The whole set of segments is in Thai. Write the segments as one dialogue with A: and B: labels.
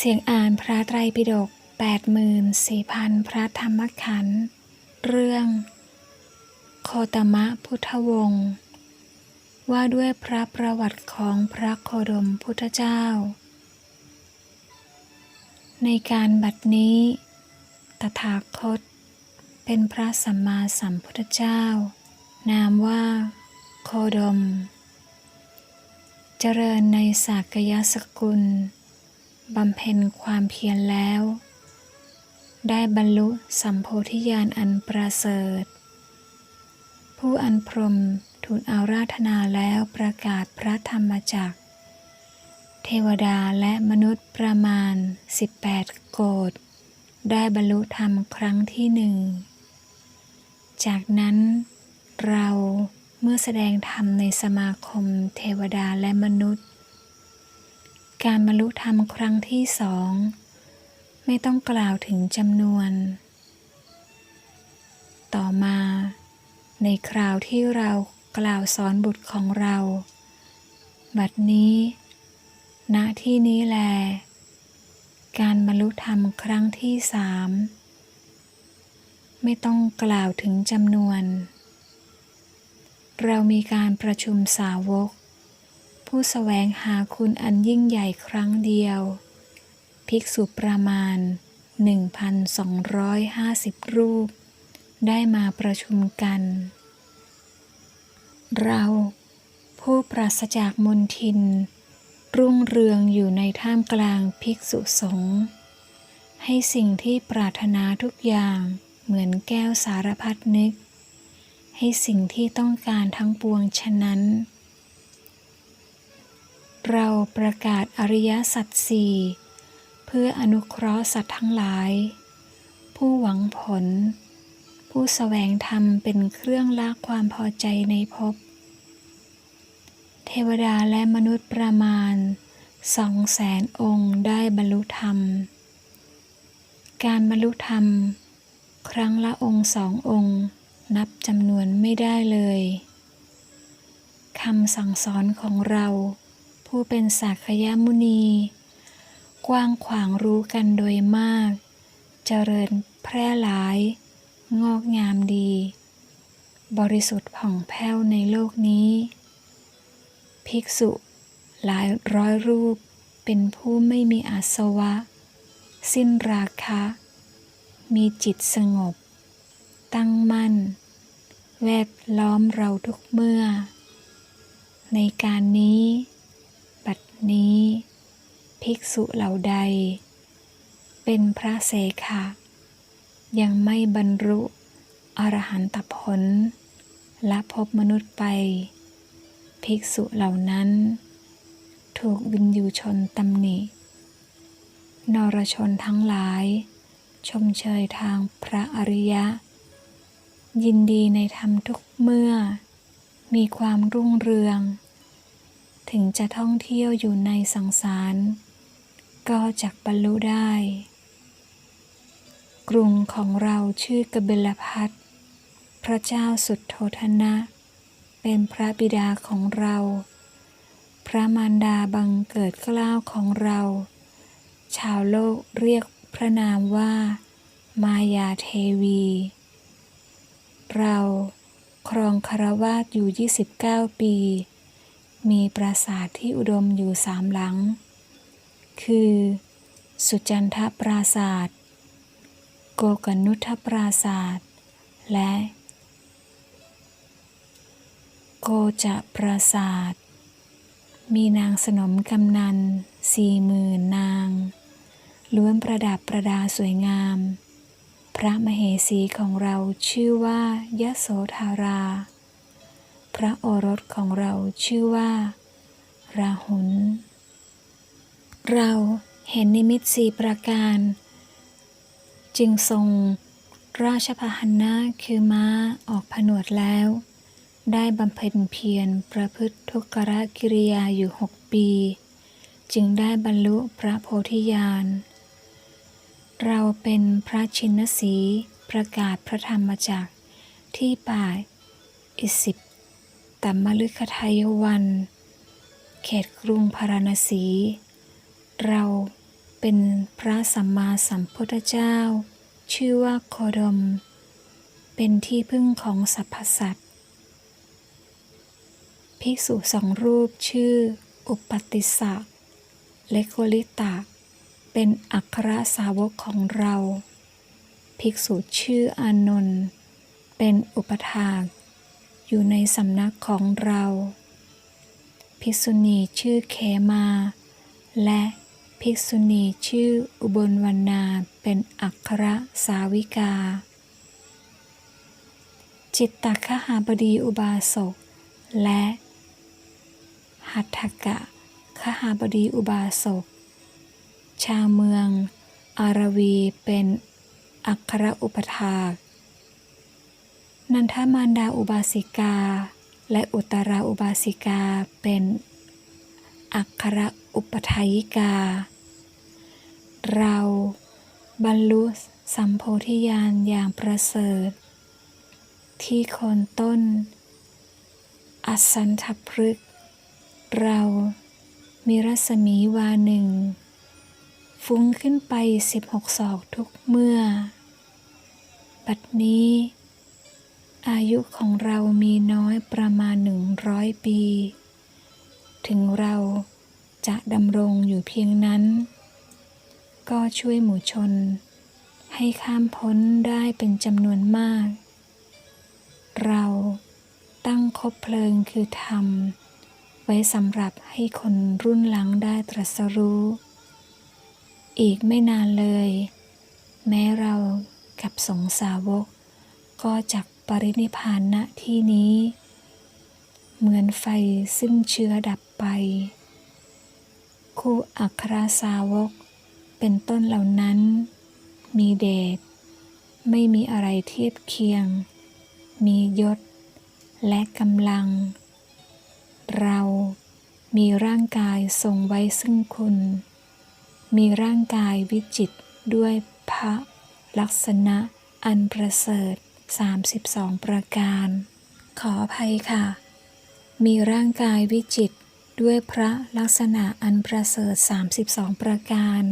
A: เสียงอ่านพระไตรปิฎก84,000 พระธรรมขันธ์ เรื่อง โคตมะพุทธวงศ์ ว่าด้วยพระประวัติของพระโคดมพุทธเจ้า ในการบัดนี้ ตถาคต เป็นพระสัมมาสัมพุทธเจ้า นามว่า โคดม เจริญในสากยสกุล บำเพ็ญความเพียรแล้ว ได้บรรลุสัมโพธิญาณอันประเสริฐ ผู้อันพรมทูลอาราธนาแล้วประกาศพระธรรมจักร เทวดาและมนุษย์ประมาณ 18 โกดได้บรรลุธรรมครั้งที่หนึ่ง จากนั้นเราเมื่อแสดงธรรมในสมาคมเทวดาและมนุษย์ การบรรลุธรรมครั้งที่สอง ไม่ต้องกล่าวถึงจำนวน ต่อมา ในคราวที่เรากล่าวสอนบุตรของเรา บัดนี้ ณที่นี้แล การบรรลุธรรมครั้งที่สามไม่ต้องกล่าวถึงจำนวน เรามีการประชุมสาวก ผู้แสวงหาคุณอันยิ่งใหญ่ครั้งเดียว ภิกษุประมาณ 1,250 รูป ได้มาประชุมกัน เรา ผู้ปราศจากมนทิน รุ่งเรืองอยู่ในท่ามกลางภิกษุสงฆ์ให้สิ่งที่ปรารถนาทุกอย่างเหมือนแก้วสารพัดนึก ให้สิ่งที่ต้องการทั้งปวงฉะนั้น เราประกาศอริยสัจสี่เพื่ออนุเคราะห์สัตว์ทั้งหลาย ผู้หวังผล ผู้แสวงธรรมเป็นเครื่องลากความพอใจในภพ เทวดาและมนุษย์ประมาณสองแสนองค์ได้บรรลุธรรม การบรรลุธรรม ครั้งละองค์สององค์ นับจำนวนไม่ได้เลยคำสั่งสอนของเรา ผู้เป็นสักยมุนี กว้างขวางรู้กันโดยมาก เจริญแพร่หลาย งอกงามดี บริสุทธิ์ผ่องแผ้วในโลกนี้ ภิกษุหลายร้อยรูปเป็นผู้ไม่มีอาสวะ สิ้นราคะ มีจิตสงบ ตั้งมั่น แวดล้อมเราทุกเมื่อ ในการนี้ นี้ ภิกษุเหล่าใด เป็นพระเสขะยังไม่บรรลุอรหันตผล และพบมนุษย์ไป ภิกษุเหล่านั้น ถูกวินยูชนตำหนิ นรชนทั้งหลาย ชมเชยทางพระอริยะ ยินดีในธรรมทุกเมื่อ มีความรุ่งเรือง ถึงจะท่องเที่ยวอยู่ในสังสาร ก็จักบรรลุได้ กรุงของเราชื่อกบิลพัทพระเจ้าสุดโททนะ เป็นพระบิดาของเรา พระมารดาบังเกิดเกล้าวของเรา ชาวโลกเรียกพระนามว่า มายาเทวี เราครองคารวาสอยู่ 29 ปี มีปราสาทที่อุดมอยู่สามหลัง คือ สุจันทปราศาสตร์โกกนุทปราศาสตร์และ โกจะปราศาสตร์มีนางสนมกำนันสี่หมื่นนาง ล้วนประดับประดาสวยงาม พระมเหสีของเราชื่อว่ายโสธารา พระโอรสของเราชื่อว่า ราหุล เราเห็นนิมิตสีประการ จึงทรงราชพาหนะคือม้าออกผนวดแล้ว ได้บำเพ็ญเพียรประพฤติทุกขกิริยาอยู่หกปี จึงได้บรรลุพระโพธิญาณ เราเป็นพระชินสีประกาศพระธรรมจักที่ป่าอิสิป ตัมมฤคทายวัน เขตกรุงพาราณสี เราเป็นพระสัมมาสัมพุทธเจ้า ชื่อว่าโคดม เป็นที่พึ่งของสรรพสัตว์ภิกษุสองรูปชื่อ อุปติสสะและโคลิตะ เป็นอัครสาวกของเรา ภิกษุชื่ออานนท์เป็นอุปถาก อยู่ในสำนักของเรา ภิกษุณีชื่อเคมา และภิกษุณีชื่ออุบลวรรณาเป็นอัครสาวิกา จิตตคหาบดีอุบาสก และหัตถกะคหาบดีอุบาสก ชาวเมืองอารวีเป็นอัครอุปถาก นันทมารดาอุบาสิกา และอุตราอุบาสิกาเป็นอัครอุปทายิกา เราบรรลุสัมโพธิญาณอย่างประเสริฐ ที่โคนต้น อสันทพฤกเรามีรัศมีวาหนึ่ง ฟุ้งขึ้นไปสิบหกศอกทุกเมื่อ บัดนี้ อายุของเรามีน้อยประมาณหนึ่งร้อยปี ถึงเราจะดำรงอยู่เพียงนั้น ก็ช่วยหมู่ชน ให้ข้ามพ้นได้เป็นจำนวนมาก เราตั้งคบเพลิงคือธรรม ไว้สำหรับให้คนรุ่นหลังได้ตรัสรู้ อีกไม่นานเลย แม้เรากับสงสาวกก็จัก ปรินิพานณที่นี้ เหมือนไฟซึ่งเชื้อดับไป คู่อัครสาวก เป็นต้นเหล่านั้น มีเดชไม่มีอะไรเทียบเคียง มียศ และกำลัง เรามีร่างกายทรงไว้ซึ่งคุณ มีร่างกายวิจิตด้วยพระลักษณะอันประเสริฐ 32 ประการ ขออภัยค่ะ มีร่างกายวิจิตด้วยพระลักษณะอันประเสริฐ 32 ประการ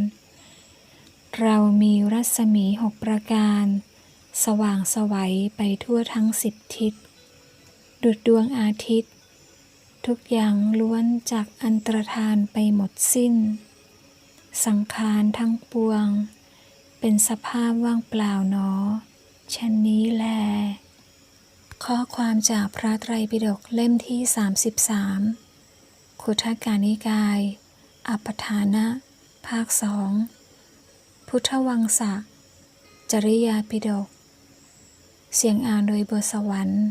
A: เรามีรัศมีหกประการ สว่างสวัยไปทั่วทั้งสิบทิศ ดุดดวงอาทิตย์ ทุกอย่างล้วนจากอันตรธานไปหมดสิ้น สังขารทั้งปวง เป็นสภาพว่างเปล่าหนอ ชนนี้แล ข้อความจากพระไตรปิฎกเล่มที่ 33ขุทกานิกาย อัปทานะ ภาคสอง พุทธวังสะ จริยาปิฎก เสียงอ่านโดยบทสวรรค์